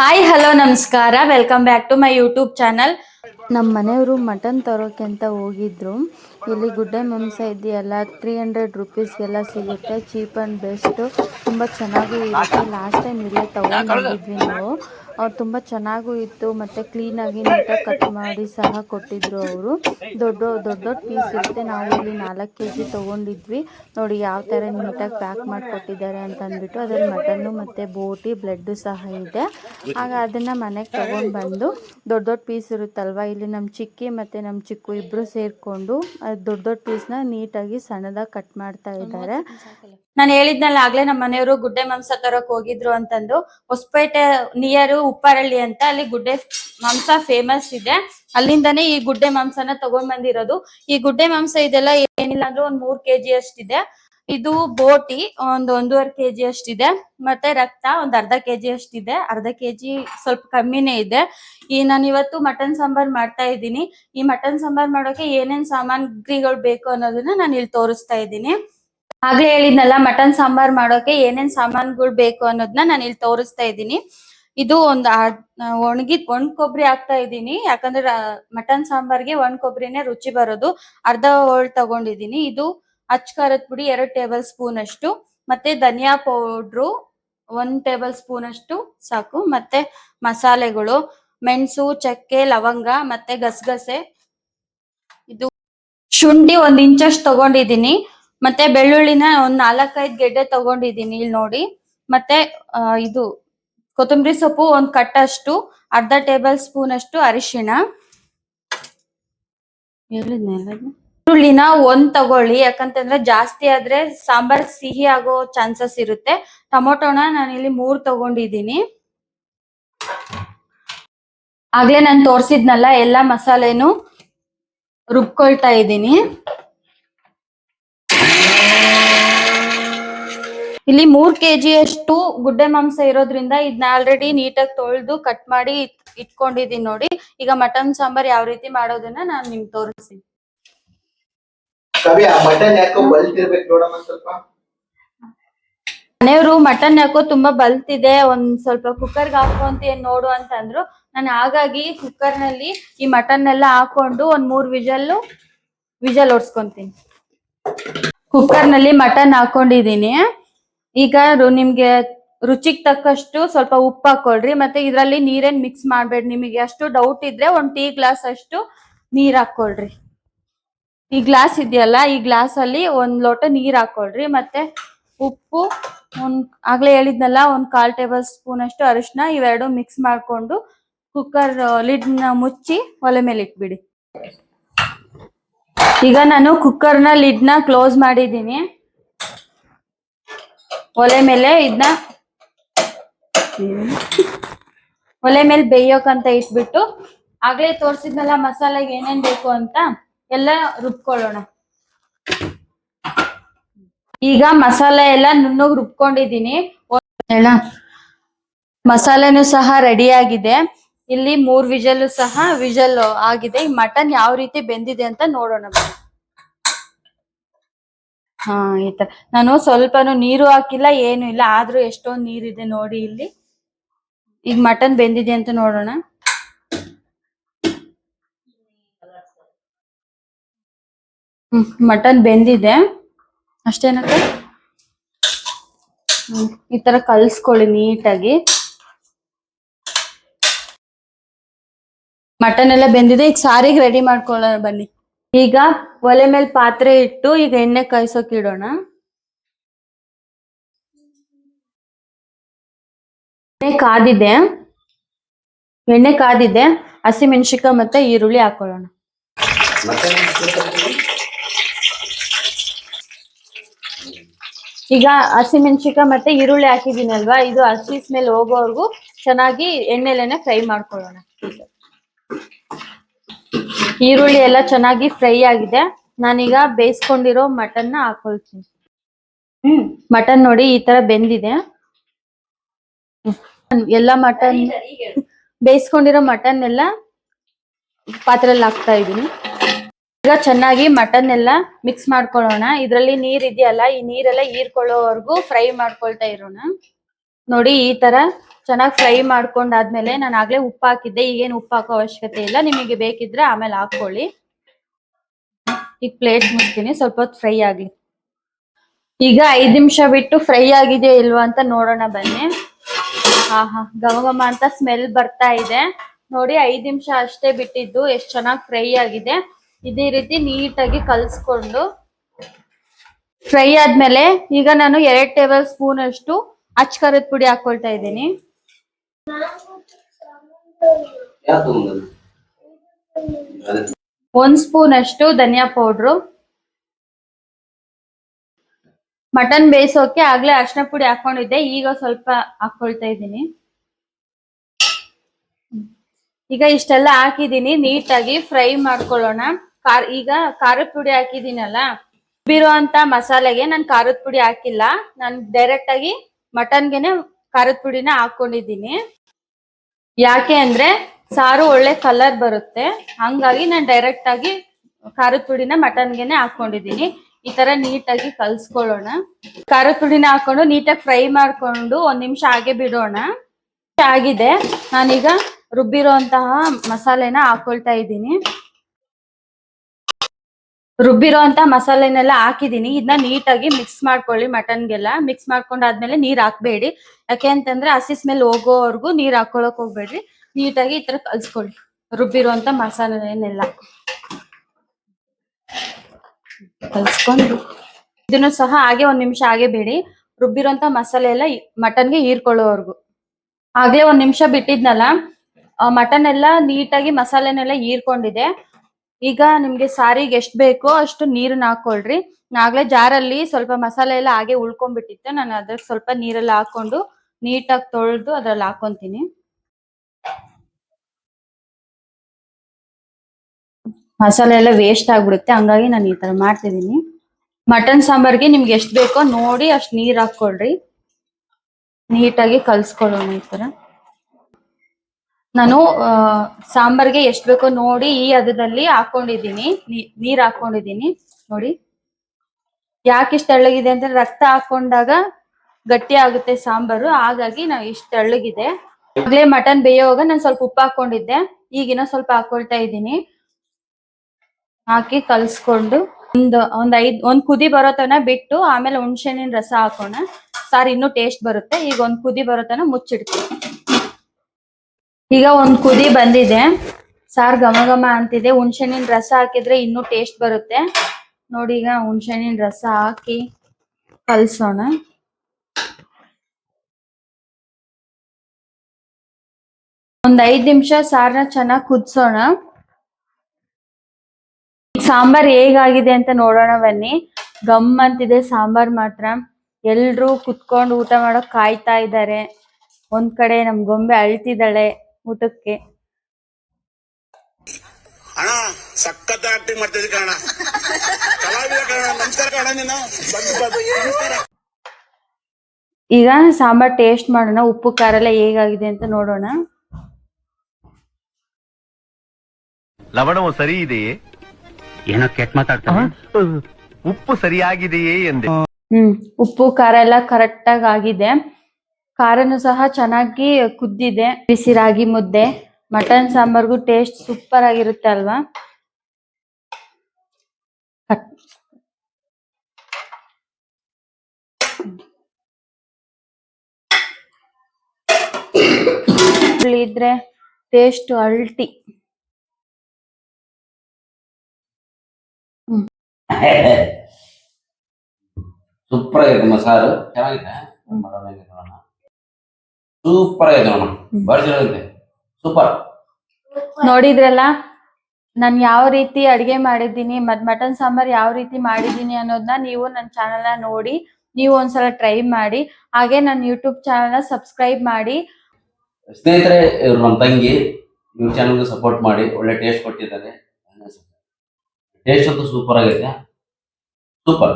Hi hello ನಮಸ್ಕಾರ. Welcome back to my YouTube channel ನಮ್ಮ ಮನೆಯವರು ಮಟನ್ ತರೋಕೆ ಅಂತ ಹೋಗಿದ್ರು. ಇಲ್ಲಿ ಗುಡ್ಡೆ ಮಾಂಸ ಇದೆಯಲ್ಲ ತ್ರೀ ಹಂಡ್ರೆಡ್ ರುಪೀಸ್ಗೆಲ್ಲ ಸಿಗುತ್ತೆ. ಚೀಪ್ ಆ್ಯಂಡ್ ಬೆಸ್ಟು ತುಂಬ ಚೆನ್ನಾಗೂ ಇರುತ್ತೆ. ಲಾಸ್ಟ್ ಟೈಮ್ ಇಲ್ಲೇ ತೊಗೊಂಡಿದ್ವಿ ನಾವು. ಅವ್ರು ತುಂಬ ಚೆನ್ನಾಗೂ ಇತ್ತು ಮತ್ತು ಕ್ಲೀನಾಗಿ ನೀಟಾಗಿ ಕಟ್ ಮಾಡಿ ಸಹ ಕೊಟ್ಟಿದ್ರು ಅವರು. ದೊಡ್ಡ ದೊಡ್ಡ ದೊಡ್ಡ ಪೀಸ್ ಇರುತ್ತೆ. ನಾವು ಇಲ್ಲಿ ನಾಲ್ಕು ಕೆ ಜಿ ತೊಗೊಂಡಿದ್ವಿ. ನೋಡಿ ಯಾವ ಥರ ನೀಟಾಗಿ ಪ್ಯಾಕ್ ಮಾಡಿ ಕೊಟ್ಟಿದ್ದಾರೆ ಅಂತ ಅಂದ್ಬಿಟ್ಟು ಅದರಲ್ಲಿ ಮಟನ್ನು ಮತ್ತು ಬೋಟಿ ಬ್ಲಡ್ಡು ಸಹ ಇದೆ. ಆಗ ಅದನ್ನು ಮನೆಗೆ ತೊಗೊಂಡು ಬಂದು ದೊಡ್ಡ ದೊಡ್ಡ ಪೀಸ್ ಇರುತ್ತಲ್ವ ಇಲ್ಲಿ ನಮ್ಮ ಚಿಕ್ಕಿ ಮತ್ತು ನಮ್ಮ ಚಿಕ್ಕು ಇಬ್ಬರು ಸೇರಿಕೊಂಡು ದೊಡ್ಡ ದೊಡ್ಡ ಪೀಸ್ನ ನೀಟಾಗಿ ಸಣ್ಣದಾಗಿ ಕಟ್ ಮಾಡ್ತಾ ಇದ್ದಾರೆ. ನಾನು ಹೇಳಿದ್ನಲ್ಲ, ಆಗ್ಲೇ ನಮ್ಮ ಮನೆಯವರು ಗುಡ್ಡೆ ಮಾಂಸ ತರಕ್ ಹೋಗಿದ್ರು ಅಂತಂದು. ಹೊಸಪೇಟೆ ನಿಯರ್ ಉಪ್ಪರಳ್ಳಿ ಅಂತ ಅಲ್ಲಿ ಗುಡ್ಡೆ ಮಾಂಸ ಫೇಮಸ್ ಇದೆ. ಅಲ್ಲಿಂದಾನೇ ಈ ಗುಡ್ಡೆ ಮಾಂಸನ ತಗೊಂಡ್ ಬಂದಿರೋದು. ಈ ಗುಡ್ಡೆ ಮಾಂಸ ಇದೆಲ್ಲ ಏನಿಲ್ಲ ಅಂದ್ರೆ ಒಂದ್ ಮೂರ್ ಕೆಜಿ ಅಷ್ಟಿದೆ. ಇದು ಬೋಟಿ ಒಂದ್ ಒಂದೂವರೆ ಕೆಜಿ ಅಷ್ಟಿದೆ. ಮತ್ತೆ ರಕ್ತ ಒಂದ್ ಅರ್ಧ ಕೆಜಿ ಅಷ್ಟಿದೆ. ಅರ್ಧ ಕೆಜಿ ಸ್ವಲ್ಪ ಕಮ್ಮಿನೇ ಇದೆ. ಈ ನಾನು ಇವತ್ತು ಮಟನ್ ಸಾಂಬಾರ್ ಮಾಡ್ತಾ ಇದ್ದೀನಿ. ಈ ಮಟನ್ ಸಾಂಬಾರ್ ಮಾಡೋಕೆ ಏನೇನ್ ಸಾಮಗ್ರಿಗಳು ಬೇಕು ಅನ್ನೋದನ್ನ ನಾನು ಇಲ್ಲಿ ತೋರಿಸ್ತಾ ಇದ್ದೀನಿ. ಆಗ್ಲೇ ಹೇಳಿದ್ನಲ್ಲ, ಮಟನ್ ಸಾಂಬಾರ್ ಮಾಡೋಕೆ ಏನೇನ್ ಸಾಮಾನುಗಳು ಬೇಕು ಅನ್ನೋದನ್ನ ನಾನು ಇಲ್ಲಿ ತೋರಿಸ್ತಾ ಇದ್ದೀನಿ. ಇದು ಒಂದು ಒಣಗಿ, ಒಣ ಕೊಬ್ಬರಿ ಹಾಕ್ತಾ ಇದ್ದೀನಿ. ಯಾಕಂದ್ರೆ ಮಟನ್ ಸಾಂಬಾರ್ಗೆ ಒಣ ಕೊಬ್ಬರಿನೇ ರುಚಿ ಬರೋದು. ಅರ್ಧ ಹೋಳ್ ತಗೊಂಡಿದ್ದೀನಿ. ಇದು ಅಚ್ಕಾರದ ಪುಡಿ ಎರಡು ಟೇಬಲ್ ಸ್ಪೂನ್ ಅಷ್ಟು. ಮತ್ತೆ ಧನಿಯಾ ಪೌಡ್ರು ಒಂದ್ ಟೇಬಲ್ ಸ್ಪೂನ್ ಅಷ್ಟು ಸಾಕು. ಮತ್ತೆ ಮಸಾಲೆಗಳು, ಮೆಣಸು, ಚಕ್ಕೆ, ಲವಂಗ, ಮತ್ತೆ ಗಸಗಸೆ. ಇದು ಶುಂಠಿ ಒಂದ್ ಅಷ್ಟು ತಗೊಂಡಿದ್ದೀನಿ. ಮತ್ತೆ ಬೆಳ್ಳುಳ್ಳಿನ ಒಂದ್ ನಾಲ್ಕೈದು ಗೆಡ್ಡೆ ತಗೊಂಡಿದೀನಿ ಇಲ್ಲಿ ನೋಡಿ. ಮತ್ತೆ ಇದು ಕೊತ್ತಂಬರಿ ಸೊಪ್ಪು ಒಂದ್ ಕಟ್ಟಷ್ಟು, ಅರ್ಧ ಟೇಬಲ್ ಸ್ಪೂನ್ ಅಷ್ಟು ಅರಿಶಿಣ? ಈರುಳ್ಳಿನ ಒಂದ್ ತಗೊಳ್ಳಿ. ಯಾಕಂತಂದ್ರೆ ಜಾಸ್ತಿ ಆದ್ರೆ ಸಾಂಬಾರ್ ಸಿಹಿ ಆಗೋ ಚಾನ್ಸಸ್ ಇರುತ್ತೆ. ಟೊಮೊಟೊನ ಇಲ್ಲಿ ಮೂರ್ ತಗೊಂಡಿದ್ದೀನಿ ಆಗ್ಲೇ ನಾನು ತೋರ್ಸಿದ್ನಲ್ಲ, ಎಲ್ಲಾ ಮಸಾಲೆನು ರುಬ್ಕೊಳ್ತಾ ಇದ್ದೀನಿ. ಇಲ್ಲಿ ಮೂರ್ ಕೆಜಿ ಅಷ್ಟು ಗುಡ್ಡೆ ಮಾಂಸ ಇರೋದ್ರಿಂದ ಇದನ್ನ ಆಲ್ರೆಡಿ ನೀಟಾಗಿ ತೊಳೆದು ಕಟ್ ಮಾಡಿ ಇಟ್- ಇಟ್ಕೊಂಡಿದೀನಿ ನೋಡಿ. ಈಗ ಮಟನ್ ಸಾಂಬಾರ್ ಯಾವ ರೀತಿ ಮಾಡೋದನ್ನ ನಾನು ನಿಮ್ಗೆ ತೋರಿಸ್ತೀನಿ. ಮನೆಯವರು ಮಟನ್ ಯಾಕೋ ತುಂಬಾ ಬಲ್ತಿದೆ ಒಂದ್ ಸ್ವಲ್ಪ ಕುಕ್ಕರ್ಗೆ ಹಾಕೊಂತ ನೋಡು ಅಂತ ಅಂದ್ರು ನಾನು ಹಾಗಾಗಿ ಕುಕ್ಕರ್ನಲ್ಲಿ ಈ ಮಟನ್ ಎಲ್ಲ ಹಾಕೊಂಡು ಒಂದ್ ಮೂರ್ ವಿಜಲ್ ವಿಜಲ್ ಓಡಿಸ್ಕೊಂತೀನಿ ಕುಕ್ಕರ್ನಲ್ಲಿ ಮಟನ್ ಹಾಕೊಂಡಿದೀನಿ. ಈಗ ನಿಮ್ಗೆ ರುಚಿಗೆ ತಕ್ಕಷ್ಟು ಸ್ವಲ್ಪ ಉಪ್ಪು ಹಾಕೊಳ್ರಿ, ಮತ್ತೆ ಇದರಲ್ಲಿ ನೀರೇನ್ ಮಿಕ್ಸ್ ಮಾಡ್ಬೇಡಿ. ನಿಮಗೆ ಅಷ್ಟು ಡೌಟ್ ಇದ್ರೆ ಒಂದ್ ಟೀ ಗ್ಲಾಸ್ ಅಷ್ಟು ನೀರ್ ಹಾಕೊಳ್ರಿ. ಈ ಗ್ಲಾಸ್ ಇದೆಯಲ್ಲ, ಈ ಗ್ಲಾಸ್ ಅಲ್ಲಿ ಒಂದ್ ಲೋಟ ನೀರ್ ಹಾಕೊಳ್ರಿ, ಮತ್ತೆ ಉಪ್ಪು ಒಂದ್, ಆಗ್ಲೇ ಹೇಳಿದ್ನಲ್ಲ, ಒಂದ್ ಕಾಲ್ ಟೇಬಲ್ ಸ್ಪೂನ್ ಅಷ್ಟು ಅರಿಶಿನ ಇವೆರಡು ಮಿಕ್ಸ್ ಮಾಡ್ಕೊಂಡು ಕುಕ್ಕರ್ ಲಿಡ್ನ ಮುಚ್ಚಿ ಒಲೆ ಮೇಲೆ ಇಟ್ಬಿಡಿ. ಈಗ ನಾನು ಕುಕ್ಕರ್ನ ಲಿಡ್ನ ಕ್ಲೋಸ್ ಮಾಡಿದೀನಿ ಒಲೆ ಮೇಲೆ ಇದನ್ನ ಒಲೆ ಮೇಲೆ ಬೇಯೋಕಂತ ಇಟ್ಬಿಟ್ಟು ಆಗ್ಲೇ ತೋರ್ಸಿದ್ನಲ್ಲ ಮಸಾಲೆಗೆ ಏನೇನ್ ಬೇಕು ಅಂತ ಎಲ್ಲ ರುಬ್ಕೊಳ್ಳೋಣ. ಈಗ ಮಸಾಲೆ ಎಲ್ಲ ನುಣ್ಣಗ್ ರುಬ್ಕೊಂಡಿದೀನಿ ಮಸಾಲೆನೂ ಸಹ ರೆಡಿ ಆಗಿದೆ. ಇಲ್ಲಿ ಮೂರ್ ವಿಜಲ್ ಸಹ ವಿಜಲ್ ಆಗಿದೆ. ಮಟನ್ ಯಾವ ರೀತಿ ಬೆಂದಿದೆ ಅಂತ ನೋಡೋಣ. ಹಾ, ಈ ತರ. ನಾನು ಸ್ವಲ್ಪನು ನೀರು ಹಾಕಿಲ್ಲ, ಏನು ಇಲ್ಲ. ಆದ್ರೂ ಎಷ್ಟೊಂದ್ ನೀರಿದೆ ನೋಡಿ ಇಲ್ಲಿ. ಈಗ ಮಟನ್ ಬೆಂದಿದೆ ಅಂತ ನೋಡೋಣ. ಹ್ಮ್, ಮಟನ್ ಬೆಂದಿದೆ. ಅಷ್ಟೇನಕ್ಕ? ಈ ತರ ಕಲ್ಸ್ಕೊಳ್ಳಿ ನೀಟಾಗಿ. ಮಟನ್ ಎಲ್ಲ ಬೆಂದಿದೆ. ಈಗ ಸಾರಿಗೆ ರೆಡಿ ಮಾಡ್ಕೊಳ್ಳೋಣ ಬನ್ನಿ. ಈಗ ಒಲೆ ಮೇಲೆ ಪಾತ್ರೆ ಇಟ್ಟು ಈಗ ಎಣ್ಣೆ ಕಾಯಿಸೋಕೆ ಇಡೋಣ. ಎಣ್ಣೆ ಕಾದಿದೆ. ಎಣ್ಣೆ ಕಾದಿದೆ. ಹಸಿ ಮೆಣಸಿನ್ಕಾಯಿ ಮತ್ತೆ ಈರುಳ್ಳಿ ಹಾಕೊಳ್ಳೋಣ. ಈಗ ಹಸಿ ಮೆಣಸಿನ್ಕಾಯಿ ಮತ್ತೆ ಈರುಳ್ಳಿ ಹಾಕಿದೀನಲ್ವಾ ಇದು ಹಸಿ ಸ್ಮೆಲ್ ಹೋಗೋವರೆಗೂ ಚೆನ್ನಾಗಿ ಎಣ್ಣೆಲೆನೆ ಫ್ರೈ ಮಾಡ್ಕೊಳ್ಳೋಣ. ಈರುಳ್ಳಿ ಎಲ್ಲ ಚೆನ್ನಾಗಿ ಫ್ರೈ ಆಗಿದೆ. ನಾನೀಗ ಬೇಯಿಸ್ಕೊಂಡಿರೋ ಮಟನ್ನ ಹಾಕೊಳ್ತೀನಿ. ಹ್ಮ್. ಮಟನ್ ನೋಡಿ ಈ ತರ ಬೆಂದಿದೆ. ಎಲ್ಲ ಮಟನ್ ಬೇಯಿಸ್ಕೊಂಡಿರೋ ಮಟನ್ ಎಲ್ಲ ಪಾತ್ರೆಯಲ್ಲಿ ಹಾಕ್ತಾ ಇದೀನಿ ಈಗ ಚೆನ್ನಾಗಿ ಮಟನ್ ಎಲ್ಲ ಮಿಕ್ಸ್ ಮಾಡ್ಕೊಳ್ಳೋಣ. ಇದ್ರಲ್ಲಿ ನೀರ್ ಇದೆಯಲ್ಲ ಈ ನೀರೆಲ್ಲ ಹೀರ್ಕೊಳ್ಳೋವರೆಗೂ ಫ್ರೈ ಮಾಡ್ಕೊಳ್ತಾ ಇರೋಣ. ನೋಡಿ, ಈ ತರ ಚೆನ್ನಾಗಿ ಫ್ರೈ ಮಾಡ್ಕೊಂಡಾದ್ಮೇಲೆ ನಾನು ಆಗ್ಲೇ ಉಪ್ಪು ಹಾಕಿದ್ದೆ. ಈಗೇನು ಉಪ್ಪು ಹಾಕೋ ಅವಶ್ಯಕತೆ ಇಲ್ಲ. ನಿಮಗೆ ಬೇಕಿದ್ರೆ ಆಮೇಲೆ ಹಾಕೊಳ್ಳಿ. ಈಗ ಪ್ಲೇಟ್ ಮುಚ್ತೀನಿ. ಸ್ವಲ್ಪ ಹೊತ್ತು ಫ್ರೈ ಆಗಲಿ ಈಗ ಐದು ನಿಮಿಷ ಬಿಟ್ಟು ಫ್ರೈ ಆಗಿದೆಯೋ ಇಲ್ವಾ ಅಂತ ನೋಡೋಣ ಬನ್ನಿ. ಆಹಾ, ಘಮ ಘಮ ಅಂತ ಸ್ಮೆಲ್ ಬರ್ತಾ ಇದೆ. ನೋಡಿ, ಐದು ನಿಮಿಷ ಅಷ್ಟೇ ಬಿಟ್ಟಿದ್ದು. ಎಷ್ಟು ಚೆನ್ನಾಗಿ ಫ್ರೈ ಆಗಿದೆ. ಇದೇ ರೀತಿ ನೀಟಾಗಿ ಕಲ್ಸ್ಕೊಂಡು. ಫ್ರೈ ಆದ್ಮೇಲೆ ಈಗ ನಾನು ಎರಡು ಟೇಬಲ್ ಸ್ಪೂನ್ ಅಷ್ಟು ಅಚ್ ಖಾರದ ಪುಡಿ ಹಾಕೊಳ್ತಾ ಇದ್ದೀನಿ. ಒಂದ್? ಸ್ಪೂನ್ ಅಷ್ಟು ಧನಿಯಾ ಪೌಡ್ರು. ಮಟನ್ ಬೇಯಿಸೋಕೆ ಆಗ್ಲೇ ಅರ್ಶಿನ ಪುಡಿ ಹಾಕೊಂಡಿದ್ದೆ ಈಗ ಸ್ವಲ್ಪ ಹಾಕೊಳ್ತಾ ಇದ್ದೀನಿ. ಈಗ ಇಷ್ಟೆಲ್ಲ ಹಾಕಿದೀನಿ ನೀಟಾಗಿ ಫ್ರೈ ಮಾಡ್ಕೊಳ್ಳೋಣ. ಖಾರ ಈಗ ಖಾರದ ಪುಡಿ ಹಾಕಿದೀನಲ್ಲ ಬಿರುವಂತ ಮಸಾಲೆಗೆ ನಾನು ಖಾರದ ಪುಡಿ ಹಾಕಿಲ್ಲ ನಾನು ಡೈರೆಕ್ಟ್ ಆಗಿ ಮಟನ್ಗೆನೆ ಖಾರದ ಪುಡಿನ ಹಾಕೊಂಡಿದ್ದೀನಿ. ಯಾಕೆ ಅಂದ್ರೆ ಸಾರು ಒಳ್ಳೆ ಕಲರ್ ಬರುತ್ತೆ. ಹಂಗಾಗಿ ನಾನು ಡೈರೆಕ್ಟ್ ಆಗಿ ಖಾರದ ಪುಡಿನ ಮಟನ್ಗೆನೆ ಹಾಕೊಂಡಿದ್ದೀನಿ. ಈ ತರ ನೀಟಾಗಿ ಕಲ್ಸ್ಕೊಳ್ಳೋಣ. ಖಾರದ ಪುಡಿನ ಹಾಕೊಂಡು ನೀಟಾಗಿ ಫ್ರೈ ಮಾಡ್ಕೊಂಡು ಒಂದ್ ನಿಮಿಷ ಹಾಗೆ ಬಿಡೋಣ. ಆಗಿದೆ. ನಾನೀಗ ರುಬ್ಬಿರೋಂತಹ ಮಸಾಲೆನ ಹಾಕೊಳ್ತಾ ಇದ್ದೀನಿ. ರುಬ್ಬಿರೋಂತ ಮಸಾಲೆನೆಲ್ಲ ಹಾಕಿದೀನಿ ಇದನ್ನ ನೀಟಾಗಿ ಮಿಕ್ಸ್ ಮಾಡ್ಕೊಳ್ಳಿ ಮಟನ್ಗೆಲ್ಲ ಮಿಕ್ಸ್ ಮಾಡ್ಕೊಂಡಾದ್ಮೇಲೆ ನೀರ್ ಹಾಕ್ಬೇಡಿ. ಯಾಕೆ ಅಂತಂದ್ರೆ ಹಸಿ ಸ್ಮೆಲ್ ಹೋಗೋವರೆಗೂ ನೀರ್ ಹಾಕೊಳಕ್ ಹೋಗ್ಬೇಡ್ರಿ. ನೀಟಾಗಿ ಈ ತರ ಕಲ್ಸ್ಕೊಳ್ಳಿ. ರುಬ್ಬಿರುವಂತ ಮಸಾಲೆನೆಲ್ಲ. ಕಲ್ಸ್ಕೊಂಡು. ಇದನ್ನು ಸಹ ಹಾಗೆ ಒಂದ್ ನಿಮಿಷ ಹಾಗೆ ಬೇಡಿ ರುಬ್ಬಿರೋಂತ ಮಸಾಲೆ ಎಲ್ಲ ಮಟನ್ಗೆ ಹೀರ್ಕೊಳ್ಳೋವರೆಗೂ. ಆಗ್ಲೇ ಒಂದ್ ನಿಮಿಷ ಬಿಟ್ಟಿದ್ನಲ್ಲ ಮಟನ್ ಎಲ್ಲ ನೀಟಾಗಿ ಮಸಾಲೆನೆಲ್ಲ ಹೀರ್ಕೊಂಡಿದೆ. ಈಗ ನಿಮ್ಗೆ ಸಾರಿಗೆ ಎಷ್ಟು ಬೇಕೋ ಅಷ್ಟು ನೀರನ್ನ ಹಾಕೊಳ್ರಿ. ನಾಗ್ಲೇ ಜಾರಲ್ಲಿ ಸ್ವಲ್ಪ ಮಸಾಲೆ ಎಲ್ಲ ಹಾಗೆ ಉಳ್ಕೊಂಡ್ಬಿಟ್ಟಿತ್ತು. ನಾನು ಅದಕ್ಕೆ ಸ್ವಲ್ಪ ನೀರೆಲ್ಲ ಹಾಕೊಂಡು ನೀಟಾಗಿ ತೊಳೆದು ಅದ್ರಲ್ಲಿ ಹಾಕೊಂತೀನಿ. ಮಸಾಲೆ ಎಲ್ಲ ವೇಸ್ಟ್ ಆಗ್ಬಿಡುತ್ತೆ. ಹಂಗಾಗಿ ನಾನು ಈ ತರ ಮಾಡ್ತಿದ್ದೀನಿ. ಮಟನ್ ಸಾಂಬಾರ್ಗೆ ನಿಮ್ಗೆ ಎಷ್ಟು ಬೇಕೋ ನೋಡಿ ಅಷ್ಟು ನೀರ್ ಹಾಕೊಳ್ರಿ ನೀಟಾಗಿ ಕಲ್ಸ್ಕೊಳ್ಳೋಣ ಈ ತರ ನಾನು ಸಾಂಬಾರ್ಗೆ ಎಷ್ಟು ಬೇಕೋ ನೋಡಿ ಈ ಹದದಲ್ಲಿ ಹಾಕೊಂಡಿದ್ದೀನಿ. ನೀರ್ ಹಾಕೊಂಡಿದ್ದೀನಿ. ನೋಡಿ. ಯಾಕೆ ಇಷ್ಟು ತೆಳ್ಳಗಿದೆ ಅಂದ್ರೆ ರಕ್ತ ಹಾಕೊಂಡಾಗ ಗಟ್ಟಿ ಆಗುತ್ತೆ ಸಾಂಬಾರು. ಹಾಗಾಗಿ ನಾವು ಇಷ್ಟು ತೆಳ್ಳಗಿದೆ. ಆಗ್ಲೇ ಮಟನ್ ಬೇಯೋವಾಗ ನಾನು ಸ್ವಲ್ಪ ಉಪ್ಪು ಹಾಕೊಂಡಿದ್ದೆ. ಈಗಿನ ಸ್ವಲ್ಪ ಹಾಕೊಳ್ತಾ ಇದ್ದೀನಿ. ಹಾಕಿ ಕಲ್ಸ್ಕೊಂಡು ಒಂದು, ಒಂದ್ ಐದ್, ಒಂದ್ ಕುದಿ ಬರೋ ತನ ಬಿಟ್ಟು ಆಮೇಲೆ ಹುಣ್ಸೆಹಣ್ಣಿನ ರಸ ಹಾಕೋಣ. ಸಾರ್ ಇನ್ನೂ ಟೇಸ್ಟ್ ಬರುತ್ತೆ. ಈಗ ಒಂದ್ ಕುದಿ ಬರೋತನ ಮುಚ್ಚಿಡ್ತೀನಿ. ಈಗ ಒಂದ್ ಕುದಿ ಬಂದಿದೆ. ಸಾರ್ ಘಮ ಘಮ ಅಂತಿದೆ. ಹುಣ್ಸೆಹಣ್ಣಿನ ರಸ ಹಾಕಿದ್ರೆ ಇನ್ನೂ ಟೇಸ್ಟ್ ಬರುತ್ತೆ. ನೋಡಿ ಈಗ ಹುಣ್ಸೆಹಣ್ಣಿನ ರಸ ಹಾಕಿ ಕಲಸೋಣ. ಒಂದ್ ಐದ್ ನಿಮಿಷ ಸಾರ್ನ ಚೆನ್ನಾಗಿ ಕುದಿಸೋಣ. ಸಾಂಬಾರ್ ಹೇಗಾಗಿದೆ ಅಂತ ನೋಡೋಣ ಬನ್ನಿ. ಗಮ್ ಅಂತಿದೆ ಸಾಂಬಾರ್ ಮಾತ್ರ. ಎಲ್ರು ಕುತ್ಕೊಂಡು ಊಟ ಮಾಡೋಕ್ ಕಾಯ್ತಾ ಇದ್ದಾರೆ. ಒಂದ್ ಕಡೆ ನಮ್ ಗೊಂಬೆ ಅಳ್ತಿದ್ದಾಳೆ. ಊಟಕ್ಕೆ. ಅಣ್ಣ ಸಖತ್ ಆಕ್ಟಿಂಗ್ ಮಾಡ್ತಿದ್ದೆ ಕಣ ಕಲಾವಿದ ಕಣ ನಮಸ್ಕಾರ ಕಣ ನೀನು. ಬಂದು ಬಂದು ನಮಸ್ಕಾರ. ಈಗ ಸಾಂಬಾರ್ ಟೇಸ್ಟ್ ಮಾಡೋಣ ಉಪ್ಪು ಖಾರ ಎಲ್ಲ ಹೇಗಾಗಿದೆ ಅಂತ ನೋಡೋಣ. ಲವಣವು ಸರಿ ಇದೆಯೇ ಏನೋ ಕೆಟ್ಟ ಮಾತಾಡ್ತಾನೆ. ಉಪ್ಪು ಸರಿಯಾಗಿದೆಯೇ ಎಂದೆ. ಹ್ಮ್ ಉಪ್ಪು ಖಾರ ಎಲ್ಲ ಕರೆಕ್ಟ್ ಆಗಿ ಆಗಿದೆ. ಖಾರನು ಸಹ ಚೆನ್ನಾಗಿ ಕುದ್ದಿದೆ. ಬಿಸಿ ರಾಗಿ ಮುದ್ದೆ, ಮಟನ್ ಸಾಂಬಾರ್ಗೂ ಟೇಸ್ಟ್ ಸೂಪರ್ ಆಗಿರುತ್ತೆ ಅಲ್ವಾ? ಇದ್ರೆ ಟೇಸ್ಟ್ ಅಲ್ಟಿ. ಸೂಪರ್ ಆಗಿದೆ ಮಸಾಲು. ಚೆನ್ನಾಗಿದೆ. ಮಾಡೋಣ ಸೂಪರ್ ಆಗೈತೆ ಭಾರಿ ಚೆನ್ನಾಗಿದೆ. ಸೂಪರ್. ನೋಡಿದ್ರಲ್ಲ ನಾನು ಯಾವ ರೀತಿ ಅಡಿಗೆ ಮಾಡಿದ್ದೀನಿ ಮತ್ ಮಟನ್ ಸಾಂಬಾರ್ ಯಾವ ರೀತಿ ಮಾಡಿದ್ದೀನಿ ಅನ್ನೋದನ್ನ ನೀವು ನನ್ನ ಚಾನಲ್ನ ನೋಡಿ ನೀವು ಒಂದ್ಸಲ ಟ್ರೈ ಮಾಡಿ ಹಾಗೆ ನನ್ನ ಯೂಟ್ಯೂಬ್ ಚಾನಲ್ನ ಸಬ್ಸ್ಕ್ರೈಬ್ ಮಾಡಿ. ಸ್ನೇಹಿತರೆ ಇವ್ರು ನಮ್ಮ ತಂಗಿ ಇವ್ರ ಚಾನಲ್ಗೆ ಸಪೋರ್ಟ್ ಮಾಡಿ ಒಳ್ಳೆ ಟೇಸ್ಟ್ ಕೊಟ್ಟಿದ್ದಾರೆ. ಟೇಸ್ಟ್ ಅಂತೂ ಸೂಪರ್ ಆಗಿದೆ ಸೂಪರ್.